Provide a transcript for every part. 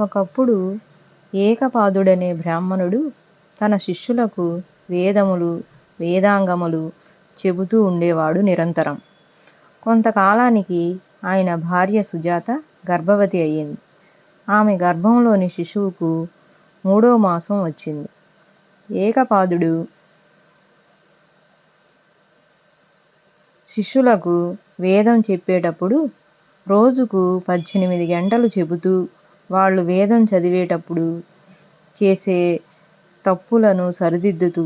ఒకప్పుడు ఏకపాదుడనే బ్రాహ్మణుడు తన శిష్యులకు వేదములు వేదాంగములు చెబుతూ ఉండేవాడు నిరంతరం. కొంతకాలానికి ఆయన భార్య సుజాత గర్భవతి అయ్యింది ఆమె గర్భంలోని శిశువుకు మూడో మాసం వచ్చింది. ఏకపాదుడు శిష్యులకు వేదం చెప్పేటప్పుడు రోజుకు పద్దెనిమిది గంటలు చెబుతూ వాళ్ళు వేదం చదివేటప్పుడు చేసే తప్పులను సరిదిద్దుతూ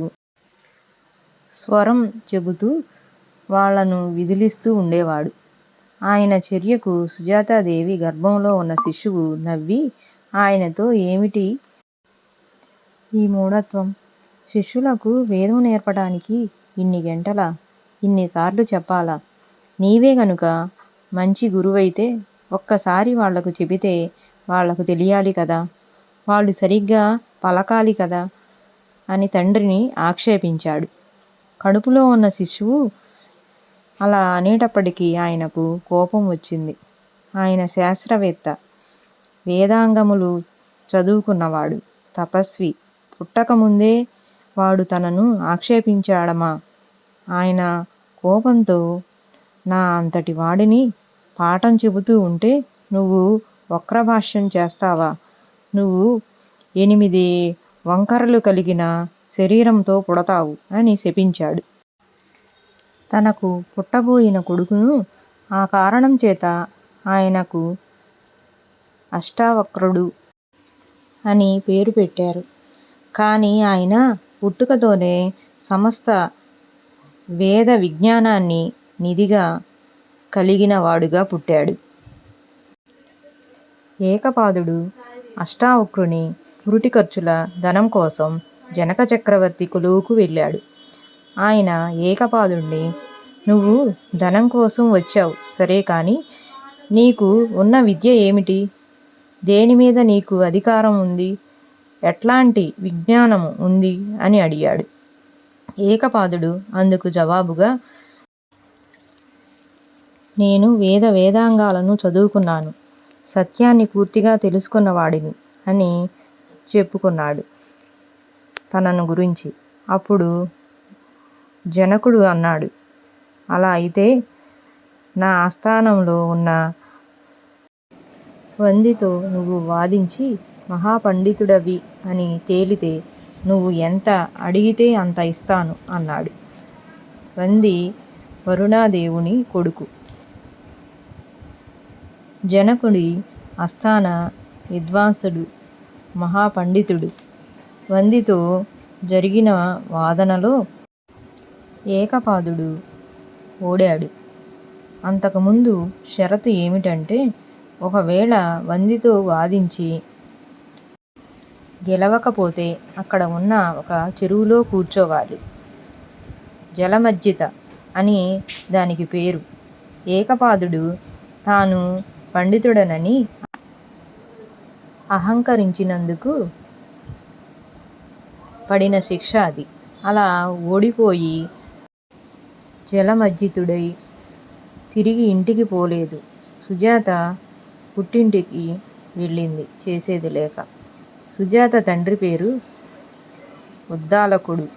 స్వరం చెబుతూ వాళ్ళను విదిలిస్తూ ఉండేవాడు. ఆయన చర్యకు సుజాతాదేవి గర్భంలో ఉన్న శిశువు నవ్వి ఆయనతో ఏమిటి ఈ మూఢత్వం? శిష్యులకు వేదం నేర్పడానికి ఇన్ని గంటల ఇన్నిసార్లు చెప్పాలా? నీవే గనుక మంచి గురువైతే ఒక్కసారి వాళ్ళకు చెబితే వాళ్ళకు తెలియాలి కదా! వాళ్ళు సరిగ్గా పలకాలి కదా! అని తండ్రిని ఆక్షేపించాడు. కడుపులో ఉన్న శిశువు అలా అనేటప్పటికీ ఆయనకు కోపం వచ్చింది. ఆయన శాస్త్రవేత్త. వేదాంగములు చదువుకున్నవాడు. తపస్వి. పుట్టకముందే వాడు తనను ఆక్షేపించాడమా ఆయన కోపంతో నా అంతటి వాడిని పాఠం చెబుతూ ఉంటే నువ్వు వక్రభాష్యం చేస్తావా? నువ్వు ఎనిమిది వంకరలు కలిగిన శరీరంతో పుడతావు అని శపించాడు. తనకు పుట్టబోయిన కొడుకును ఆ కారణం చేత ఆయనకు అష్టావక్రుడు అని పేరు పెట్టారు. కానీ ఆయన పుట్టుకతోనే సమస్త వేద విజ్ఞానాన్ని నిధిగా కలిగిన వాడుగా పుట్టాడు. ఏకపాదుడు అష్టావక్రుని పురిటి ఖర్చుల ధనం కోసం జనక చక్రవర్తి కొలువుకు వెళ్ళాడు. ఆయన ఏకపాదుణ్ణి నువ్వు ధనం కోసం వచ్చావు సరే కానీ నీకు ఉన్న విద్య ఏమిటి? దేని మీద నీకు అధికారం ఉంది? ఎట్లాంటి విజ్ఞానము ఉంది? అని అడిగాడు. ఏకపాదుడు అందుకు జవాబుగా నేను వేద వేదాంగాలను చదువుకున్నాను. సత్యాన్ని పూర్తిగా తెలుసుకున్నవాడిని అని చెప్పుకున్నాడు తనను గురించి. అప్పుడు జనకుడు అన్నాడు అలా అయితే నా ఆస్థానంలో ఉన్న వందితో నువ్వు వాదించి మహాపండితుడవి అని తేలితే నువ్వు ఎంత అడిగితే అంత ఇస్తాను అన్నాడు. వంది వరుణాదేవుని కొడుకు. జనకుడి అస్థాన విద్వాంసుడు. మహాపండితుడు. వందితో జరిగిన వాదనలో ఏకపాదుడు ఓడాడు. అంతకుముందు షరతు ఏమిటంటే ఒకవేళ వందితో వాదించి గెలవకపోతే అక్కడ ఉన్న ఒక చెరువులో కూర్చోవాలి. జలమజ్జిత అని దానికి పేరు. ఏకపాదుడు తాను పండితుడనని అహంకరించినందుకు పడిన శిక్ష అది. అలా ఓడిపోయి జలమజ్జితుడై తిరిగి ఇంటికి పోలేదు. సుజాత పుట్టింటికి వెళ్ళింది చేసేది లేక. సుజాత తండ్రి పేరు ఉద్దాలకుడు.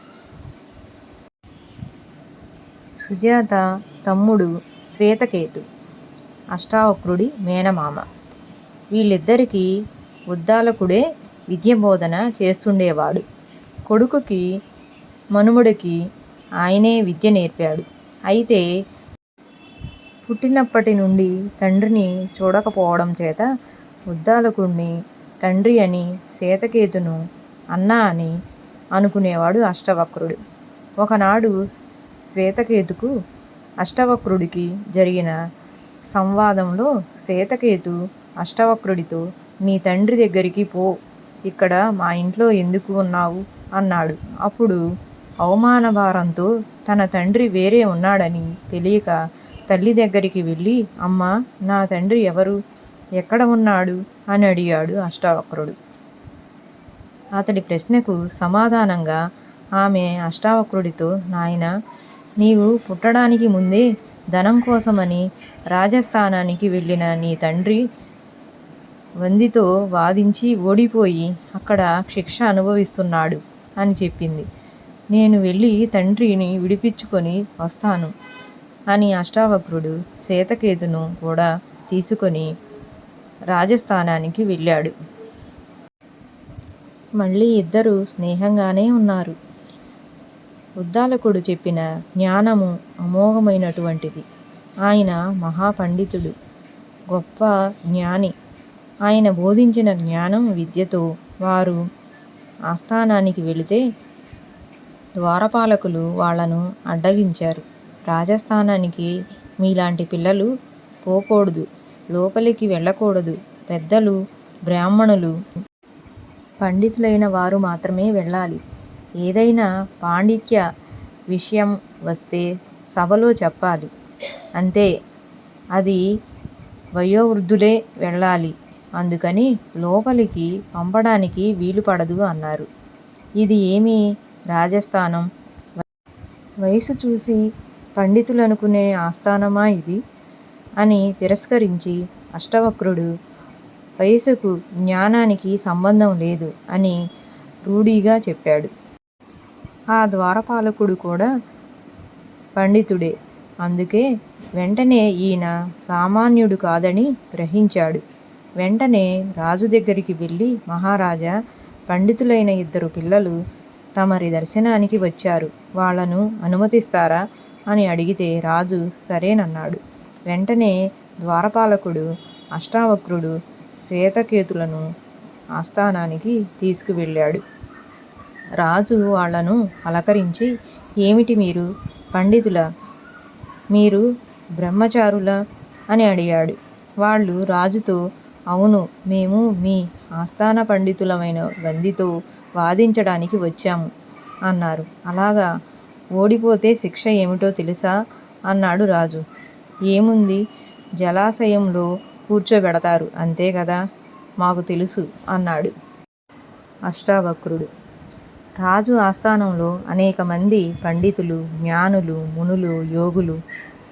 సుజాత తమ్ముడు శ్వేతకేతు అష్టావక్రుడి మేనమామ. వీళ్ళిద్దరికీ ఉద్దాలకుడే విద్యబోధన చేస్తుండేవాడు. కొడుకుకి మనుమడికి ఆయనే విద్య నేర్పాడు. అయితే పుట్టినప్పటి నుండి తండ్రిని చూడకపోవడం చేత ఉద్దాలకుడిని తండ్రి అని సీతకేతును అన్న అని అనుకునేవాడు అష్టవక్రుడు. ఒకనాడు శ్వేతకేతుకు అష్టవక్రుడికి జరిగిన సంవాదంలో సీతకేతు అష్టవక్రుడితో నీ తండ్రి దగ్గరికి పో ఇక్కడ మా ఇంట్లో ఎందుకు ఉన్నావు? అన్నాడు. అప్పుడు అవమానభారంతో తన తండ్రి వేరే ఉన్నాడని తెలియక తల్లి దగ్గరికి వెళ్ళి అమ్మా! నా తండ్రి ఎవరు? ఎక్కడ ఉన్నాడు? అని అడిగాడు అష్టావక్రుడు అతడి ప్రశ్నకు సమాధానంగా ఆమె అష్టావక్రుడితో నాయన నీవు పుట్టడానికి ముందే ధనం కోసమని రాజస్థానానికి వెళ్ళిన నీ తండ్రి వందితో వాదించి ఓడిపోయి అక్కడ శిక్ష అనుభవిస్తున్నాడు అని చెప్పింది. నేను వెళ్ళి తండ్రిని విడిపించుకొని వస్తాను అని అష్టావక్రుడు శ్వేతకేతును కూడా తీసుకొని రాజస్థానానికి వెళ్ళాడు. మళ్ళీ ఇద్దరు స్నేహంగానే ఉన్నారు. ఉద్దాలకుడు చెప్పిన జ్ఞానము అమోఘమైనటువంటిది. ఆయన మహాపండితుడు గొప్ప జ్ఞాని. ఆయన బోధించిన జ్ఞానం విద్యతో వారు ఆస్థానానికి వెళితే ద్వారపాలకులు వాళ్ళను అడ్డగించారు. రాజస్థానానికి మీలాంటి పిల్లలు పోకూడదు లోపలికి వెళ్ళకూడదు. పెద్దలు బ్రాహ్మణులు పండితులైన వారు మాత్రమే వెళ్ళాలి. ఏదైనా పాండిత్య విషయం వస్తే సభలో చెప్పాలి. అంతే. అది వయోవృద్ధులే వెళ్ళాలి. అందుకని లోపలికి పంపడానికి వీలు పడదు అన్నారు. ఇది ఏమి రాజస్థానం? వయసు చూసి పండితులు అనుకునే ఆస్థానమా ఇది? అని తిరస్కరించి అష్టవక్రుడు వయసుకు జ్ఞానానికి సంబంధం లేదు అని రూఢీగా చెప్పాడు. ఆ ద్వారపాలకుడు కూడా పండితుడే. అందుకే వెంటనే ఈయన సామాన్యుడు కాదని గ్రహించాడు. వెంటనే రాజు దగ్గరికి వెళ్ళి మహారాజా పండితులైన ఇద్దరు పిల్లలు తమరి దర్శనానికి వచ్చారు. వాళ్ళను అనుమతిస్తారా అని అడిగితే రాజు సరేనన్నాడు. వెంటనే ద్వారపాలకుడు అష్టావక్రుడు శ్వేతకేతులను ఆస్థానానికి తీసుకువెళ్ళాడు. రాజు వాళ్ళను పలకరించి ఏమిటి మీరు? పండితుల? మీరు బ్రహ్మచారుల? అని అడిగాడు. వాళ్ళు రాజుతో అవును మేము మీ ఆస్థాన పండితులమైన వందితో వాదించడానికి వచ్చాము అన్నారు. అలాగా? ఓడిపోతే శిక్ష ఏమిటో తెలుసా? అన్నాడు రాజు. ఏముంది? జలాశయంలో కూర్చోబెడతారు అంతే కదా? మాకు తెలుసు అన్నాడు అష్టావక్రుడు. రాజు ఆస్థానంలో అనేక మంది పండితులు జ్ఞానులు మునులు యోగులు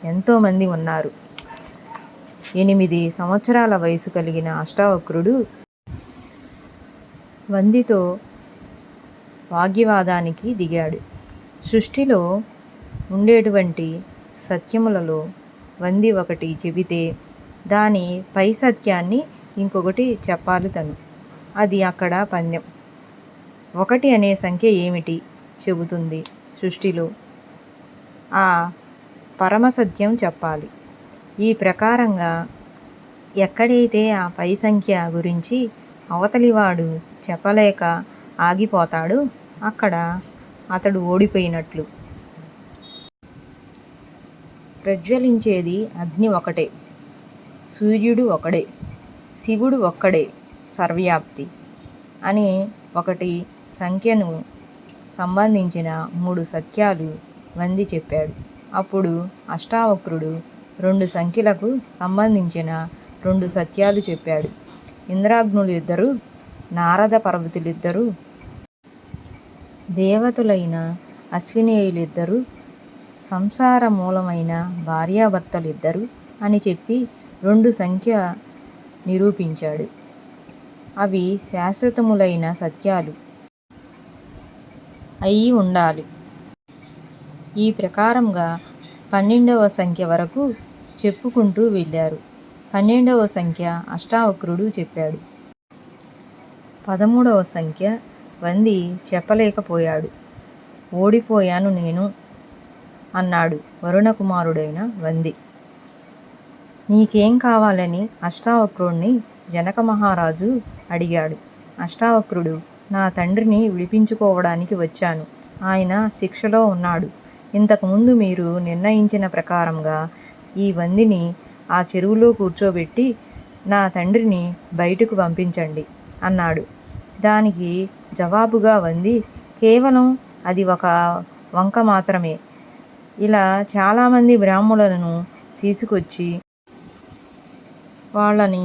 ఎంతోమంది ఉన్నారు. ఎనిమిది సంవత్సరాల వయసు కలిగిన అష్టావక్రుడు వందితో వాగ్యవాదానికి దిగాడు. సృష్టిలో ఉండేటువంటి సత్యములలో వంది ఒకటి చెబితే దాని పై సత్యాన్ని ఇంకొకటి చెప్పాలి తను. అది అక్కడ పందెం. ఒకటి అనే సంఖ్య ఏమిటి? చెబుతుంది సృష్టిలో. ఆ పరమసత్యం చెప్పాలి. ఈ ప్రకారంగా ఎక్కడైతే ఆ పై సంఖ్య గురించి అవతలివాడు చెప్పలేక ఆగిపోతాడో అక్కడ అతడు ఓడిపోయినట్లు. ప్రజ్వలించేది అగ్ని ఒకటే సూర్యుడు ఒకడే శివుడు ఒక్కడే సర్వవ్యాప్తి అని ఒకటి సంఖ్యను సంబంధించిన మూడు సత్యాలు వంది చెప్పాడు. అప్పుడు అష్టావక్రుడు రెండు సంఖ్యలకు సంబంధించిన రెండు సత్యాలు చెప్పాడు. ఇంద్రాగ్నులు ఇద్దరు నారద పర్వతులిద్దరు దేవతలైన అశ్వినేయులిద్దరూ సంసార మూలమైన భార్యాభర్తలిద్దరు అని చెప్పి రెండు సంఖ్య నిరూపించాడు. అవి శాశ్వతములైన సత్యాలు. అయి ఉండాలి. ఈ ప్రకారంగా పన్నెండవ సంఖ్య వరకు చెప్పుకుంటూ వెళ్ళారు. పన్నెండవ సంఖ్య అష్టావక్రుడు చెప్పాడు. పదమూడవ సంఖ్య వంది చెప్పలేకపోయాడు. ఓడిపోయాను నేను అన్నాడు వరుణకుమారుడైన వంది. నీకేం కావాలని అష్టావక్రుణ్ణి జనక మహారాజు అడిగాడు. అష్టావక్రుడు నా తండ్రిని విడిపించుకోవడానికి వచ్చాను. ఆయన శిక్షలో ఉన్నాడు. ఇంతకుముందు మీరు నిర్ణయించిన ప్రకారంగా ఈ వందిని ఆ చెరువులో కూర్చోబెట్టి నా తండ్రిని బయటకు పంపించండి అన్నాడు. దానికి జవాబుగా వంది కేవలం అది ఒక వంక మాత్రమే. ఇలా చాలామంది బ్రాహ్మణులను తీసుకొచ్చి వాళ్ళని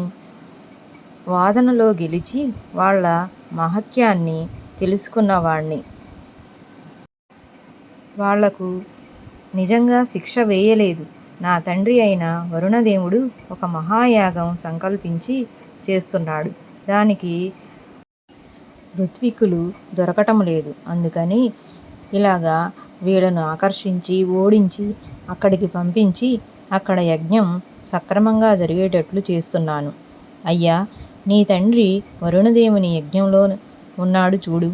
వాదనలో గెలిచి వాళ్ళ మహత్యాన్ని తెలుసుకున్నవాణ్ణి. వాళ్ళకు నిజంగా శిక్ష వేయలేదు. నా తండ్రి అయిన వరుణదేవుడు ఒక మహాయాగం సంకల్పించి చేస్తున్నాడు. దానికి ఋత్వికులు దొరకటం లేదు. అందుకని ఇలాగా వీళ్ళను ఆకర్షించి ఓడించి అక్కడికి పంపించి అక్కడ యజ్ఞం సక్రమంగా జరిగేటట్లు చేస్తున్నాను. అయ్యా నీ తండ్రి వరుణదేవుని యజ్ఞంలో ఉన్నాడు చూడు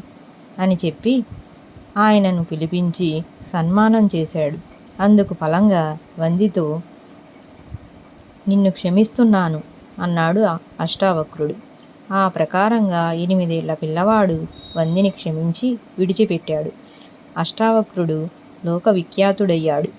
అని చెప్పి ఆయనను పిలిపించి సన్మానం చేశాడు. అందుకు ఫలంగా వందితో నిన్ను క్షమిస్తున్నాను అన్నాడు అష్టావక్రుడు. ఆ ప్రకారంగా ఎనిమిదేళ్ళ పిల్లవాడు వందిని క్షమించి విడిచిపెట్టాడు. అష్టావక్రుడు లోకవిఖ్యాతుడయ్యాడు.